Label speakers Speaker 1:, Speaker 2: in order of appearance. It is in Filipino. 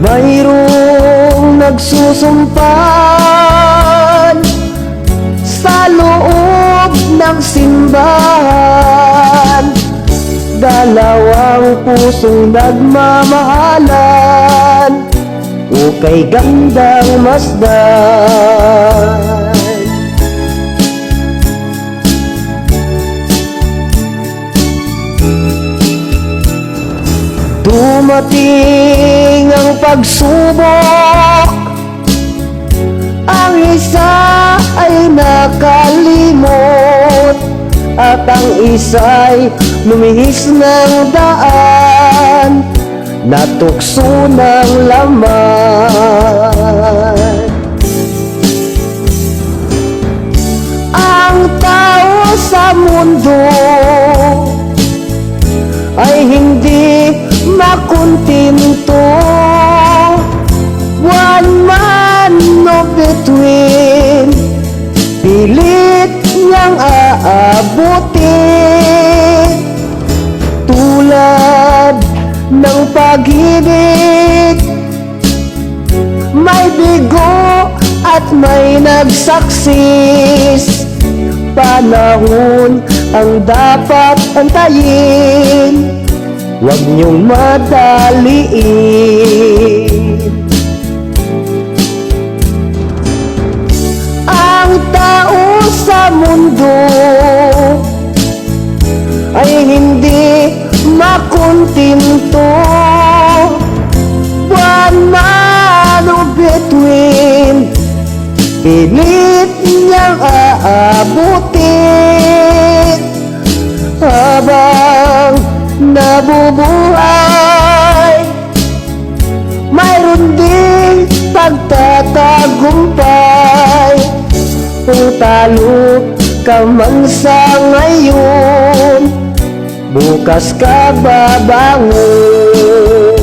Speaker 1: Mayroong nagsusumpan Sa loob ng simbahan. Dalawang pusong nagmamahalan O kay gandang masdan Dumating ang pagsubok. Ang isa ay nakalimot At ang isa'y lumihis ng daan. Natukso ng laman. Ang tao sa mundo makuntinto One man no between Pilit niyang aabutin. Tulad ng pag-ibig. May bigo at may nagsaksis. Panahon ang dapat antayin Huwag niyong madaliin. Ang tao sa mundo Ay hindi makuntinto One man of between Pilit niyang aabutin. Habang nabubuhay. Mayroon ding pagtatagumpay. Kung talo ka man sa ngayon. Bukas ka babangon